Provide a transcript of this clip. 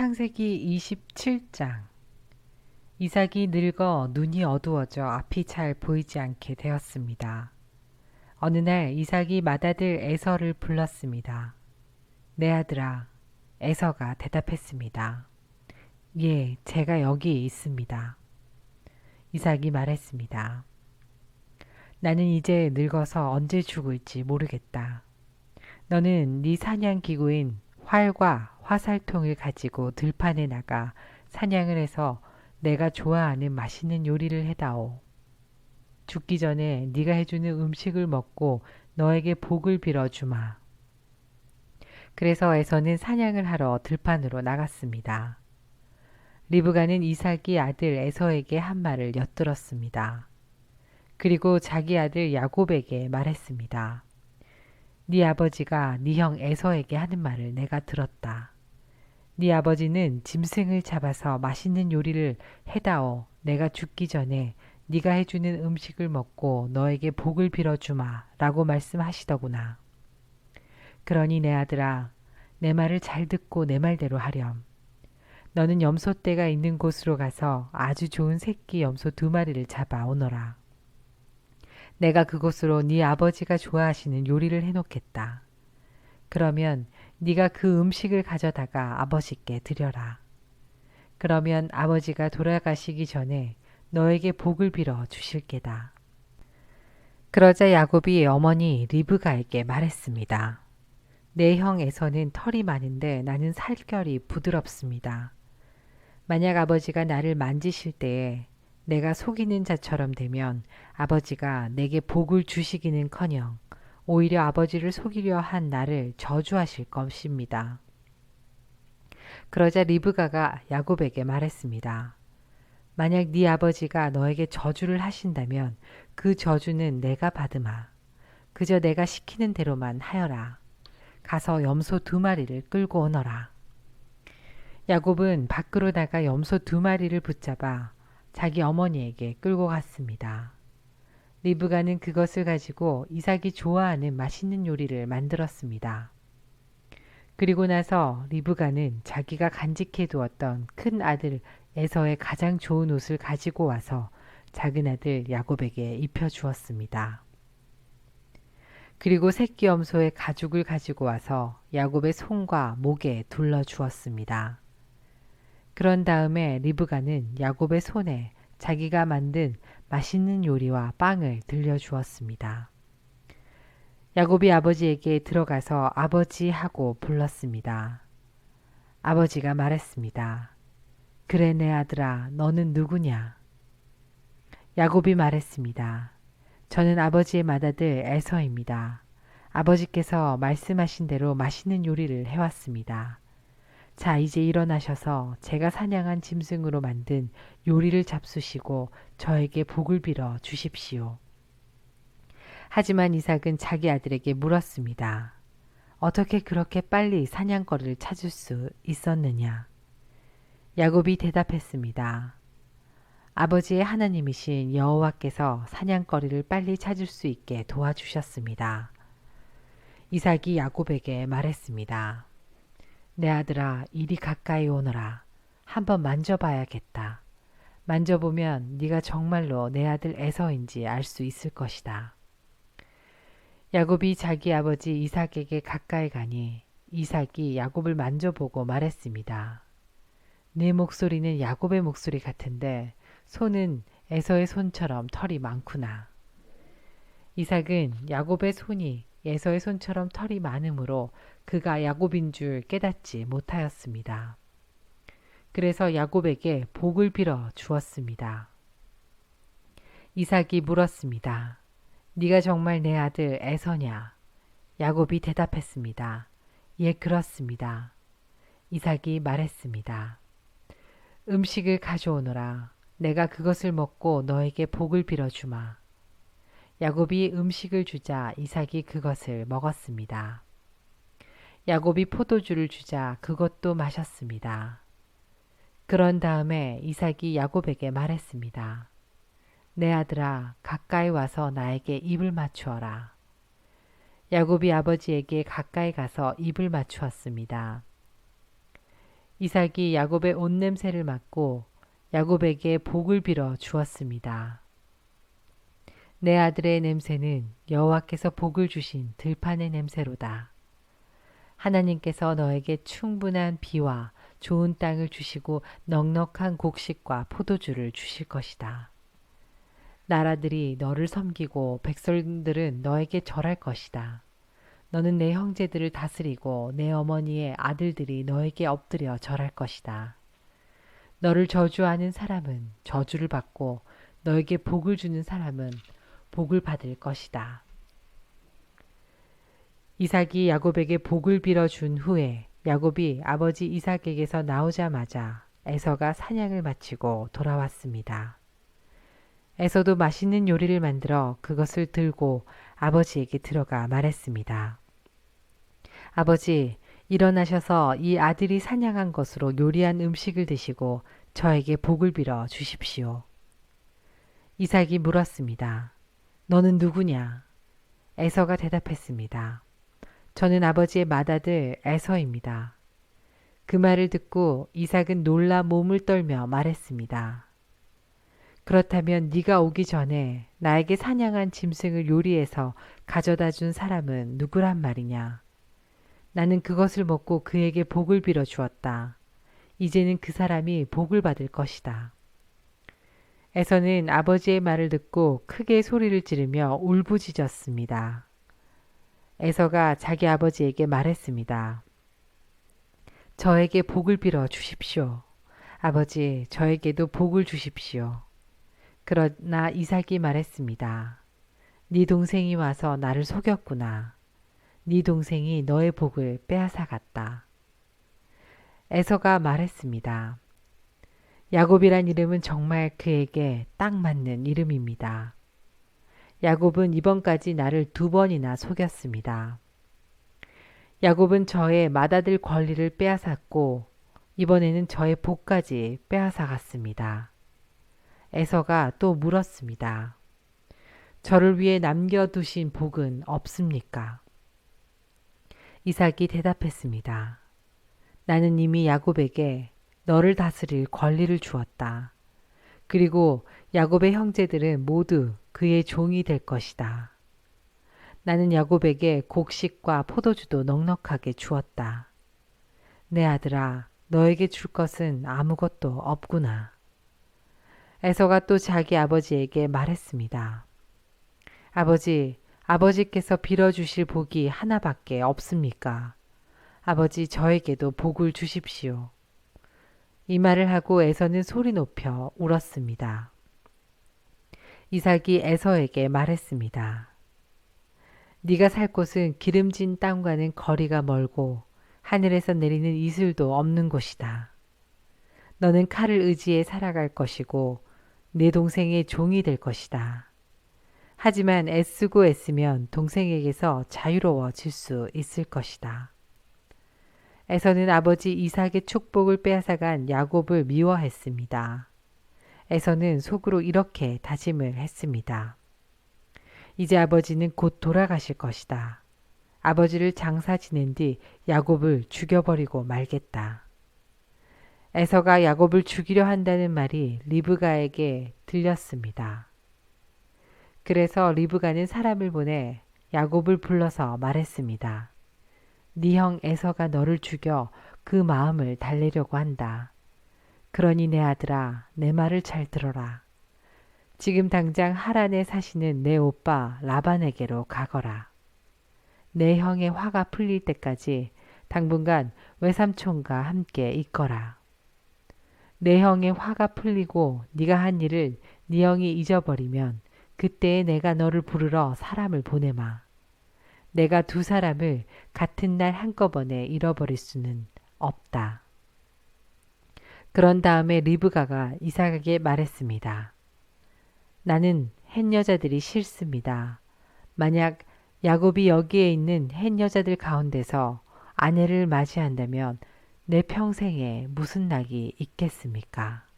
창세기 27장 이삭이 늙어 눈이 어두워져 앞이 잘 보이지 않게 되었습니다. 어느 날 이삭이 맏아들 에서를 불렀습니다. 내 아들아, 에서가 대답했습니다. 예, 제가 여기 있습니다. 이삭이 말했습니다. 나는 이제 늙어서 언제 죽을지 모르겠다. 너는 네 사냥 기구인 활과 화살통을 가지고 들판에 나가 사냥을 해서 내가 좋아하는 맛있는 요리를 해다오. 죽기 전에 네가 해주는 음식을 먹고 너에게 복을 빌어 주마. 그래서 에서는 사냥을 하러 들판으로 나갔습니다. 리브가는 이삭이 아들 에서에게 한 말을 엿들었습니다. 그리고 자기 아들 야곱에게 말했습니다. 네 아버지가 네 형 에서에게 하는 말을 내가 들었다. 네 아버지는 짐승을 잡아서 맛있는 요리를 해다오. 내가 죽기 전에 네가 해주는 음식을 먹고 너에게 복을 빌어주마 라고 말씀하시더구나. 그러니 내 아들아 내 말을 잘 듣고 내 말대로 하렴. 너는 염소 떼가 있는 곳으로 가서 아주 좋은 새끼 염소 두 마리를 잡아 오너라. 내가 그곳으로 네 아버지가 좋아하시는 요리를 해놓겠다. 그러면 네가 그 음식을 가져다가 아버지께 드려라. 그러면 아버지가 돌아가시기 전에 너에게 복을 빌어 주실게다. 그러자 야곱이 어머니 리브가에게 말했습니다. 내 형에서는 털이 많은데 나는 살결이 부드럽습니다. 만약 아버지가 나를 만지실 때에 내가 속이는 자처럼 되면 아버지가 내게 복을 주시기는커녕 오히려 아버지를 속이려 한 나를 저주하실 것입니다. 그러자 리브가가 야곱에게 말했습니다. 만약 네 아버지가 너에게 저주를 하신다면 그 저주는 내가 받으마. 그저 내가 시키는 대로만 하여라. 가서 염소 두 마리를 끌고 오너라. 야곱은 밖으로 나가 염소 두 마리를 붙잡아 자기 어머니에게 끌고 갔습니다. 리브가는 그것을 가지고 이삭이 좋아하는 맛있는 요리를 만들었습니다. 그리고 나서 리브가는 자기가 간직해 두었던 큰 아들 에서의 가장 좋은 옷을 가지고 와서 작은 아들 야곱에게 입혀 주었습니다. 그리고 새끼 염소의 가죽을 가지고 와서 야곱의 손과 목에 둘러 주었습니다. 그런 다음에 리브가는 야곱의 손에 자기가 만든 맛있는 요리와 빵을 들려주었습니다. 야곱이 아버지에게 들어가서 아버지 하고 불렀습니다. 아버지가 말했습니다. 그래 내 아들아 너는 누구냐? 야곱이 말했습니다. 저는 아버지의 맏아들 에서입니다. 아버지께서 말씀하신 대로 맛있는 요리를 해왔습니다. 자, 이제 일어나셔서 제가 사냥한 짐승으로 만든 요리를 잡수시고 저에게 복을 빌어 주십시오. 하지만 이삭은 자기 아들에게 물었습니다. 어떻게 그렇게 빨리 사냥거리를 찾을 수 있었느냐? 야곱이 대답했습니다. 아버지의 하나님이신 여호와께서 사냥거리를 빨리 찾을 수 있게 도와주셨습니다. 이삭이 야곱에게 말했습니다. 내 아들아 이리 가까이 오너라. 한번 만져봐야겠다. 만져보면 네가 정말로 내 아들 에서인지 알 수 있을 것이다. 야곱이 자기 아버지 이삭에게 가까이 가니 이삭이 야곱을 만져보고 말했습니다. 내 목소리는 야곱의 목소리 같은데 손은 에서의 손처럼 털이 많구나. 이삭은 야곱의 손이 에서의 손처럼 털이 많으므로 그가 야곱인 줄 깨닫지 못하였습니다. 그래서 야곱에게 복을 빌어 주었습니다. 이삭이 물었습니다. 네가 정말 내 아들 에서냐? 야곱이 대답했습니다. 예, 그렇습니다. 이삭이 말했습니다. 음식을 가져오너라. 내가 그것을 먹고 너에게 복을 빌어주마. 야곱이 음식을 주자 이삭이 그것을 먹었습니다. 야곱이 포도주를 주자 그것도 마셨습니다. 그런 다음에 이삭이 야곱에게 말했습니다. 내 아들아, 가까이 와서 나에게 입을 맞추어라. 야곱이 아버지에게 가까이 가서 입을 맞추었습니다. 이삭이 야곱의 옷 냄새를 맡고 야곱에게 복을 빌어 주었습니다. 내 아들의 냄새는 여호와께서 복을 주신 들판의 냄새로다. 하나님께서 너에게 충분한 비와 좋은 땅을 주시고 넉넉한 곡식과 포도주를 주실 것이다. 나라들이 너를 섬기고 백성들은 너에게 절할 것이다. 너는 내 형제들을 다스리고 내 어머니의 아들들이 너에게 엎드려 절할 것이다. 너를 저주하는 사람은 저주를 받고 너에게 복을 주는 사람은 복을 받을 것이다. 이삭이 야곱에게 복을 빌어 준 후에 야곱이 아버지 이삭에게서 나오자마자 에서가 사냥을 마치고 돌아왔습니다. 에서도 맛있는 요리를 만들어 그것을 들고 아버지에게 들어가 말했습니다. 아버지, 일어나셔서 이 아들이 사냥한 것으로 요리한 음식을 드시고 저에게 복을 빌어 주십시오. 이삭이 물었습니다. 너는 누구냐? 에서가 대답했습니다. 저는 아버지의 맏아들 에서입니다. 그 말을 듣고 이삭은 놀라 몸을 떨며 말했습니다. 그렇다면 네가 오기 전에 나에게 사냥한 짐승을 요리해서 가져다 준 사람은 누구란 말이냐? 나는 그것을 먹고 그에게 복을 빌어 주었다. 이제는 그 사람이 복을 받을 것이다. 에서는 아버지의 말을 듣고 크게 소리를 지르며 울부짖었습니다. 에서가 자기 아버지에게 말했습니다. 저에게 복을 빌어 주십시오. 아버지, 저에게도 복을 주십시오. 그러나 이삭이 말했습니다. 네 동생이 와서 나를 속였구나. 네 동생이 너의 복을 빼앗아 갔다. 에서가 말했습니다. 야곱이란 이름은 정말 그에게 딱 맞는 이름입니다. 야곱은 이번까지 나를 두 번이나 속였습니다. 야곱은 저의 맏아들 권리를 빼앗았고 이번에는 저의 복까지 빼앗아 갔습니다. 에서가 또 물었습니다. 저를 위해 남겨두신 복은 없습니까? 이삭이 대답했습니다. 나는 이미 야곱에게 너를 다스릴 권리를 주었다. 그리고 야곱의 형제들은 모두 그의 종이 될 것이다. 나는 야곱에게 곡식과 포도주도 넉넉하게 주었다. 내 아들아, 너에게 줄 것은 아무것도 없구나. 에서가 또 자기 아버지에게 말했습니다. 아버지, 아버지께서 빌어주실 복이 하나밖에 없습니까? 아버지, 저에게도 복을 주십시오. 이 말을 하고 에서는 소리 높여 울었습니다. 이삭이 에서에게 말했습니다. 네가 살 곳은 기름진 땅과는 거리가 멀고 하늘에서 내리는 이슬도 없는 곳이다. 너는 칼을 의지해 살아갈 것이고 내 동생의 종이 될 것이다. 하지만 애쓰고 애쓰면 동생에게서 자유로워질 수 있을 것이다. 에서는 아버지 이삭의 축복을 빼앗아간 야곱을 미워했습니다. 에서는 속으로 이렇게 다짐을 했습니다. 이제 아버지는 곧 돌아가실 것이다. 아버지를 장사 지낸 뒤 야곱을 죽여버리고 말겠다. 에서가 야곱을 죽이려 한다는 말이 리브가에게 들렸습니다. 그래서 리브가는 사람을 보내 야곱을 불러서 말했습니다. 네 형 에서가 너를 죽여 그 마음을 달래려고 한다. 그러니 내 아들아 내 말을 잘 들어라. 지금 당장 하란에 사시는 내 오빠 라반에게로 가거라. 내 형의 화가 풀릴 때까지 당분간 외삼촌과 함께 있거라. 내 형의 화가 풀리고 네가 한 일을 네 형이 잊어버리면 그때에 내가 너를 부르러 사람을 보내마. 내가 두 사람을 같은 날 한꺼번에 잃어버릴 수는 없다. 그런 다음에 리브가가 이삭에게 말했습니다. 나는 햇 여자들이 싫습니다. 만약 야곱이 여기에 있는 햇 여자들 가운데서 아내를 맞이한다면 내 평생에 무슨 낙이 있겠습니까?